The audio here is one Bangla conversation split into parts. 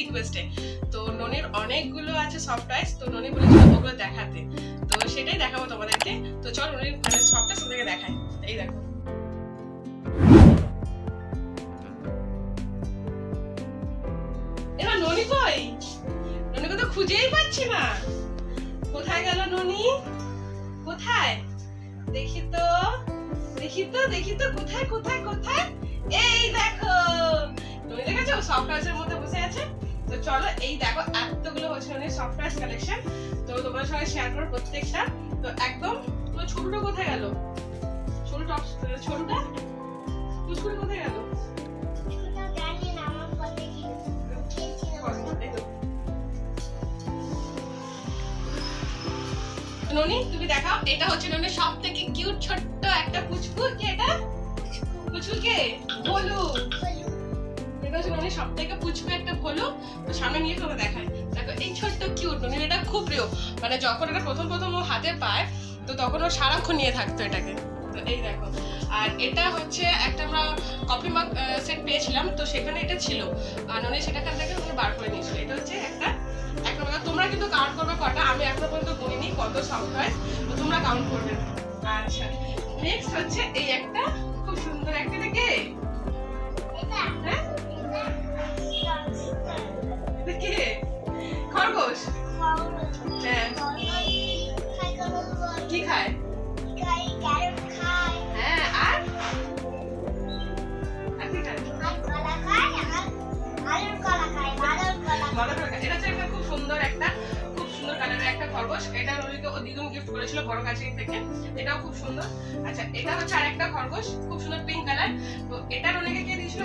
রিকোয়েস্টে তো ননির অনেকগুলো আছে সফট টয়েস তো ননি বলেছিল ওগুলো দেখাতে। তো সেটাই দেখাবো তোমাদেরকে। তো চল ননির মানে সফট টয়েস তোমাদেরকে দেখাই। এই দেখো। এবার ননি কই? ননিকে তো খুঁজেই পাচ্ছি না। কোথায় গেল ননি? কোথায়? দেখি তো। দেখি তো দেখি তো। কোথায় কোথায় কোথায়? এই দেখো। তুমি দেখেছ? সফটওয়্যারের মধ্যে বসে আছে। তো চলো, এই দেখো এতগুলো মানে সফটওয়্যার কালেকশন তো তোমার সঙ্গে শেয়ার করো প্রত্যেকটা। তো একদম তোমার ছোটটা কোথায় গেল? ছোট টপ ছোটটা? কুচকুড়ি কোথায় গেল? ননি, তুমি দেখাও। এটা হচ্ছে ননি সব থেকে কিউট ছোট্ট একটা পুচকু। কি এটা? পুচকু কে ভলু হচ্ছে ননি সব থেকে পুচকু একটা ভলু, তো সামনে নিয়ে তোমাকে দেখায়। দেখো, এই ছোট্ট কিউট ননি এটা খুব প্রিয়। মানে যখন এটা প্রথম প্রথম ও হাতে পায়, তো তখন ও সারাক্ষণ নিয়ে থাকতো এটাকে। তো এই দেখো। আর এটা হচ্ছে একটা আমরা কফি মাগ সেট পেয়েছিলাম, তো সেখানে এটা ছিল। আর ননি সেটাখান থেকে ওখানে বার করে নিয়েছিল। এটা হচ্ছে একটা একটা মানে তোমরা কিন্তু কাউন্ট করবে কটা, আমি এখনও পর্যন্ত গুনিনি কত সাউন্ড হয় তো তোমরা কাউন্ট করবে। আচ্ছা নেক্সট হচ্ছে এই একটা, খুব সুন্দর একটা দেখে ভালো করে এটা হচ্ছে একটা খুব সুন্দর একটা খুব সুন্দর কালারের একটা খরগোশ। এটা রোলিকে ও দ্বিগুণ গিফট করেছিল বড় কাছে থেকে। এটাও খুব সুন্দর। আচ্ছা এটা হচ্ছে আরেকটা খরগোশ খুব সুন্দর পিঙ্ক কালার তো এটা রোলিকে কে দিয়েছিল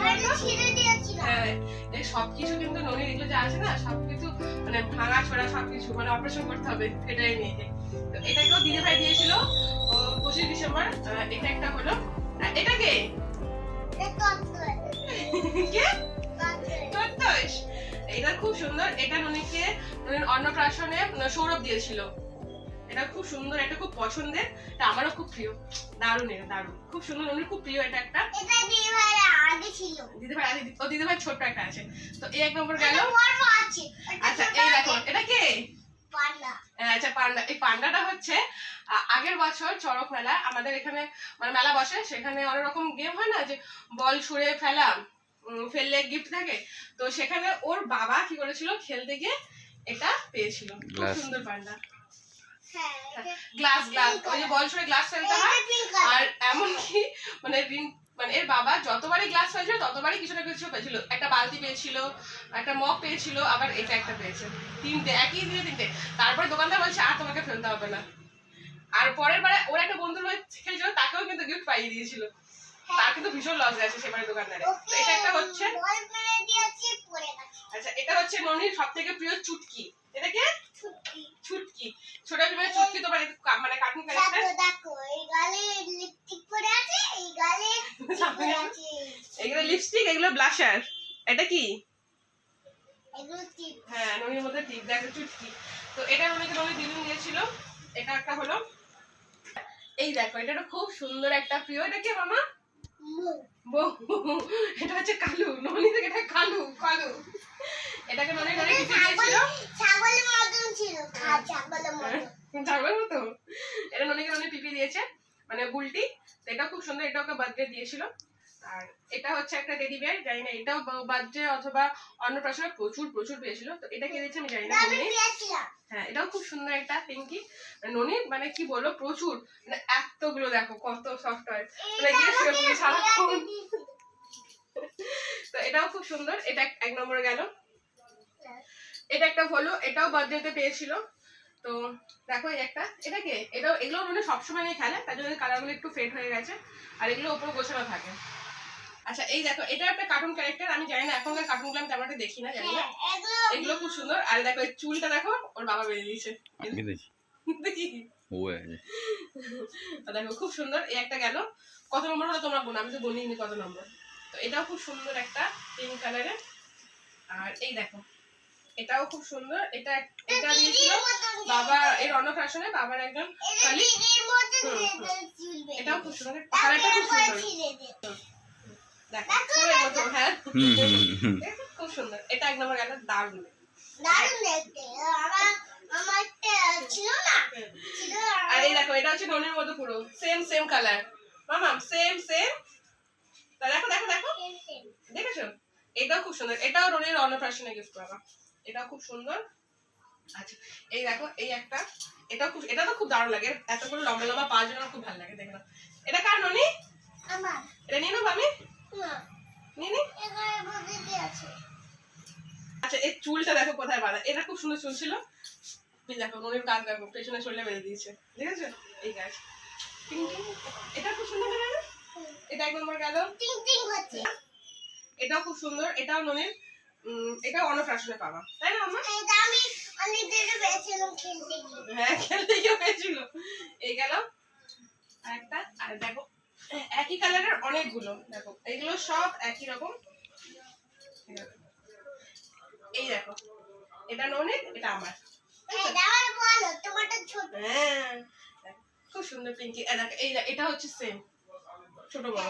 হ্যাঁ এই সবকিছু কিন্তু ননির এগুলো যে আছে না সবকিছু মানে ভাঙা ছোড়া সবকিছু মানে অপারেশন করতে হবে এটাই নিয়ে। তো এটাকেও দিদি ভাই দিয়েছিল পঁচিশ ডিসেম্বর। এটা একটা হলো। আর এটা কে? কে? চত্বশ এটা খুব সুন্দর। এটা ননিকে ননির অন্নপ্রাশনে সৌরভ দিয়েছিল। এটা খুব সুন্দর এটা খুব পছন্দের। এটা আমারও খুব প্রিয়। দারুণ এটা দারুণ। খুব সুন্দর ননির খুব প্রিয় এটা একটা। দিদি ভাই ও দিদি ভাই ছোট্ট একটা আছে। তো এই এক নম্বর গেল। আচ্ছা এই দেখো এটা কে? হ্যাঁ, আচ্ছা পান্ডা। এই পান্ডাটা হচ্ছে আগের বছর চড়ক মেলা আমাদের এখানে মানে মেলা বসে সেখানে অনেক রকম গেম হয় না যে বল ছুঁড়ে ফেলা ফেললে গিফট থাকে। তো সেখানে ওর বাবা কি করেছিল? খেলতে গিয়ে এটা পেয়েছিল। খুব সুন্দর পান্ডা। গ্লাস গ্লাস ওই যে বল ছুঁড়ে গ্লাস ফেলতে হয়। আর এমনকি মানে রিন- মানে এর বাবা যতবারই গ্লাস পেয়েছিল ততবারই কিছু না কিছু পেয়েছিল। একটা বালতি পেয়েছিল একটা মগ পেয়েছিল আবার এটা একটা পেয়েছে। তিনটে একই দিনে তিনটে। তারপরে দোকানদার বলছে আর তোমাকে ফেলতে হবে না। আর পরের বারে ওর একটা বন্ধুর হয়ে খেলছিল তাকেও কিন্তু গিফট পাইয়ে দিয়েছিল। তার কিন্তু ভীষণ লস গেছে সেবারে দোকানদারে। এটা একটা হচ্ছে আচ্ছা এটা হচ্ছে ননির সব থেকে প্রিয় চুটকি। এটা কি চুটকি। ছোট ভীমের চুটকি এই কা- মানে কার্টুন ক্যারেক্টার এগুলো লিপস্টিক এগুলো ব্লাশার এটা কি? হ্যাঁ ননির মধ্যে টিপ দেখো চুটকি। তো এটা ননিকে ননি দিদিন দিয়েছিল। এটা একটা হলো এই দেখো এটা খুব সুন্দর একটা প্রিয়। এটা কে মামা? এটা হচ্ছে কালু ননি থেকে এটা কালু কালু। এটাকে ননি ননি কিছু দিয়েছিল। ছাগলের মতন ছিল। ছাগলের মতন। ছাগলের মতো। এটা ননিকে ননি পিপি দিয়েছে মানে বুলটি। তো এটা খুব সুন্দর এটা ওকে বার্থডে দিয়েছিল। আর এটা হচ্ছে একটা টেডি বিয়ার জানি না এটাও বার্থডে অথবা অন্নপ্রাশনে প্রচুর প্রচুর পেয়েছিল। তো এটা কে দিয়েছে আমি জানি না হ্যাঁ এটাও খুব সুন্দর একটা পিঙ্কি ননি মানে কি বলব প্রচুর। মানে এতগুলো দেখো কত সফটওয়্যার মানে গিয়ে সারাক্ষণ। তো এটাও খুব সুন্দর। এটা এক- নম্বরে গেল। এটা একটা হলো এটাও বার্থডেতে পেয়েছিল। তো দেখো এই একটা। এটা কে? এটাও এগুলো মানে সবসময় নিয়ে খেলে তার জন্য কালারগুলো একটু ফেড হয়ে গেছে। আর এগুলো ওপরে গোছানো থাকে। আচ্ছা এই দেখো এটা একটা কার্টুন ক্যারেক্টার আমি জানি না এখনকার কার্টুনগুলো আমি তেমন একটা দেখি না জানি না। হ্যাঁ, এগুলো খুব সুন্দর। আর দেখো এই চুলটা দেখো ওর বাবা বেঁধে দিয়েছে। দেখি। আছে আর দেখো খুব সুন্দর এই একটা গেল। কত নম্বর হলো তোমরা গুণ আমি তো গুনিনি কত নম্বর তো এটাও খুব সুন্দর একটা পিঙ্ক কালারের আর এই দেখো এটাও খুব সুন্দর এটা এটা দিয়েছিল বাবা এর অন্নপ্রাশনে বাবার একজন এটাও খুব সুন্দর কালারটা খুব সুন্দর। খুব সুন্দর। এটা এক গেল দারুণ দারুণ দেখতে আমার আমার একটা ছিল না? ছিল আর এই দেখো এটা হচ্ছে ননির মতো পুরো। সেম সেম কালার মামা সেম সেম দেখো দেখো দেখো। দেখেছ? এটাও খুব সুন্দর। এটাও রনির অন্নপ্রাশনে গিফট পাবা এটাও খুব সুন্দর। আচ্ছা এই দেখো এই একটা। এটাও খুব এটা তো খুব দারুণ লাগে। এতগুলো লম্বা লম্বা পা জন্য খুব ভালো লাগে দেখো এটা কার ননি? আমার। এটা নিয়ে নেব আমি না। আচ্ছা এই চুলটা দেখো কোথায় বাঁধা। এটা খুব সুন্দর চুল ছিল। দেখো ননির কাজ দেখো পেছনে চুলটা বেঁধে দিয়েছে। ঠিক আছে? এই গাছ। এটা খুব সুন্দর না? এটা এক নম্বর গেল। এটাও খুব সুন্দর। এটাও ননির এটাও অন্নপ্রাশনে পাবা। তাই না আমার এটা আমি অনেক দিনে পেয়েছিলাম খেলতে গিয়ে। হ্যাঁ খেলতে গিয়ে পেয়েছিল। এই গেল আর একটা আর দেখো একই কালারের অনেকগুলো দেখো এগুলো সব একই রকম। এই দেখো এটা ননির এটা আমার। হ্যাঁ দেখো, খুব সুন্দর পিঙ্কি। দেখো এই এটা হচ্ছে সেম ছোট বড়।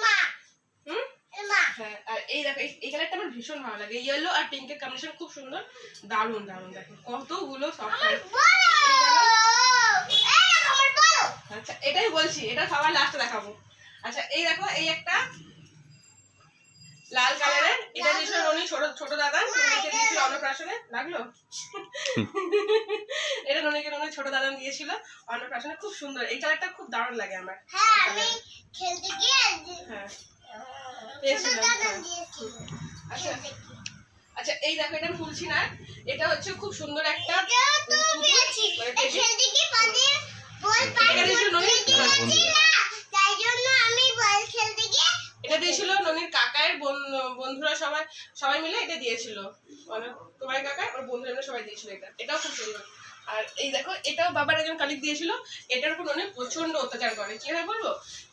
মা। হুম? এর মা। হ্যাঁ আর এই দেখো এই- কালারটা আমার ভীষণ ভালো লাগে। ইয়েলো আর পিঙ্কের কম্বিনেশন খুব সুন্দর। দারুণ দারুণ দেখো কতগুলো সফট আচ্ছা এটাই বলছি এটা সবার লাস্টে দেখাবো। আচ্ছা এই দেখো এই একটা লাল কালারের এটা দিয়েছিল ননি ছোট ছোট দাদা দিয়েছিল অন্নপ্রাশনে লাগল? এটা ননিকে ননি ছোট দাদা দিয়েছিল অন্নপ্রাশনে খুব সুন্দর। এই কালারটা খুব দারুণ লাগে আমার। হ্যাঁ আমি খেলতে গিয়ে হ্যাঁ। হ্যাঁ। আচ্ছা। আচ্ছা এই দেখো এটা খুলছি না এটা হচ্ছে খুব সুন্দর একটা এটাও তো পুতুল, পেয়েছি মানে এই টেডি। খেলতে গিয়ে বাদের বল পার এটা দিয়েছিল ননি? করতে হ্যাঁ, দিয়েছি না তাই জন্য আমি বল খেলতে গিয়ে এটা দিয়েছিল ননির কাকায়ের বন- বন্ধুরা সবাই সবাই মিলে এটা দিয়েছিল। মানে তোমার কাকা ওর বন্ধুরা মিলে সবাই দিয়েছিল এটা। এটাও খুব সুন্দর। আর এই দেখো এটাও বাবার একজন কালিক দিয়েছিল। এটার উপর অনেক প্রচণ্ড অত্যাচার করে। কি হয় বলব?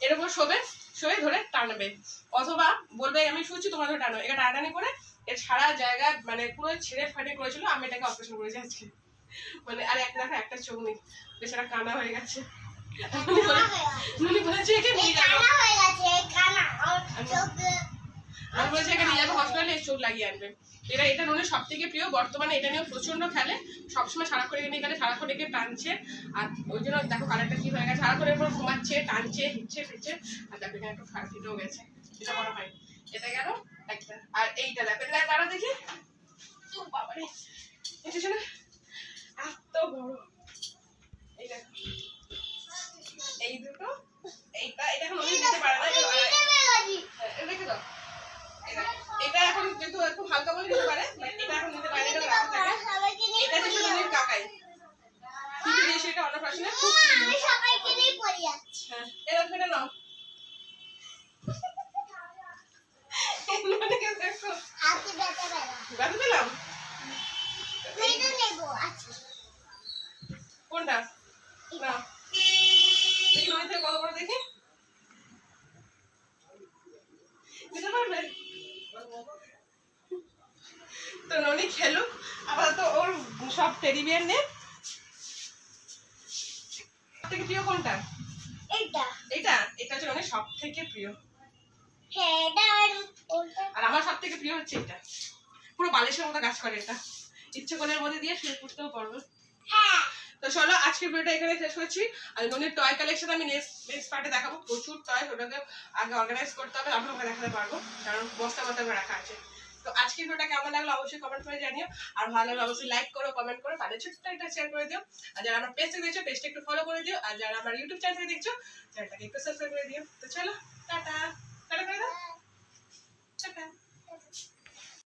এর উপর শোবে শোয়ে ধরে টানবে। অথবা বলবে আমি শুচ্ছি তোমার ধরে টানো। এটা টানাটানি করে এর সারা জায়গা মানে পুরো ছেড়ে ফাটে করেছিল। আমি এটাকে অপারেশন করেছি আজকে। মানে আর একটা দেখো একটা চোখ নেই। বেচারা কানা হয়ে গেছে। নুনি বলেছে একে কানা হয়ে গেছে কানা। আমি এখানে হসপিটালে চোখ লাগিয়ে আনবে। এটা এটা নুনের সব থেকে প্রিয়, বর্তমানে এটা নিয়ে প্রচণ্ড খেলে। সবসময় সারাক্ষণ এখানে এখানে সারাক্ষণ একে টানছে। আর ওই জন্য দেখো কালারটা কি হয়ে গেছে, সারাক্ষণ এরপর ঘুমাচ্ছে, টানছে হিচ্ছে ফিরছে। আর দেখো এখানে একটু ফিটেও গেছে এটা বড় হয়। এটা গেল একটা। আর এইটা দেখো, এটা দাঁড়া দেখি? ও বাবারে। এটা শোনা এত বড় এই দেখো এই দুটো এইটা এটা এখন অনেক দিতে পারে না এটা আড়াই- রেখে দাও এটা- এটা এখন যেহেতু একটু হালকা বলে দিতে পারে এটা এখন নিতে পারে এটা রাখা থাকে এটা ছিল ননির কাকাই। কিন্তু দিয়েছে এটা অন্নপ্রাশনে খুব আমি সবাইকে নিয়ে পড়ে যাচ্ছি হ্যাঁ এরকম এটা নাও। আচ্ছা। কোনটা? না। কত বড় দেখি। দিতে পারবে? তো ননি খেলুক। আপাতত ওর সব টেডি বিয়ার নে। থেকে প্রিয় কোনটা? এটা এটা এটা হচ্ছে ননির সব থেকে প্রিয়। হ্যাঁ এটা আর আমার সব থেকে প্রিয় হচ্ছে এটা পুরো বালিশের মতো কাজ করে এটা। ইচ্ছে করে মধ্যে দিয়ে শুয়ে পড়তেও পারব। হ্যাঁ। তো চলো আজকের ভিডিওটা এখানে শেষ করছি। আর ননির টয় কালেকশন আমি নেক্সট নেক্সট পার্টে দেখাবো। প্রচুর টয় ওটাকে আগে অর্গানাইজ করতে হবে তারপর ওকে দেখাতে পারব। কারণ বস্তা বস্তা করে রাখা আছে। তো আজকের ভিডিওটা কেমন লাগল অবশ্যই কমেন্ট করে জানিও। আর ভালো লাগলে অবশ্যই লাইক করো কমেন্ট করো তাদের ছোট্ট একটা শেয়ার করে দিও। আর যারা আমার পেজ দেখছ পেজটা একটু ফলো করে দিও। আর যারা আমার ইউটিউব চ্যানেল দেখছ চ্যানেলটাকে একটু সাবস্ক্রাইব করে দিও। তো চলো টাটা। টাটা করে দাও টাটা।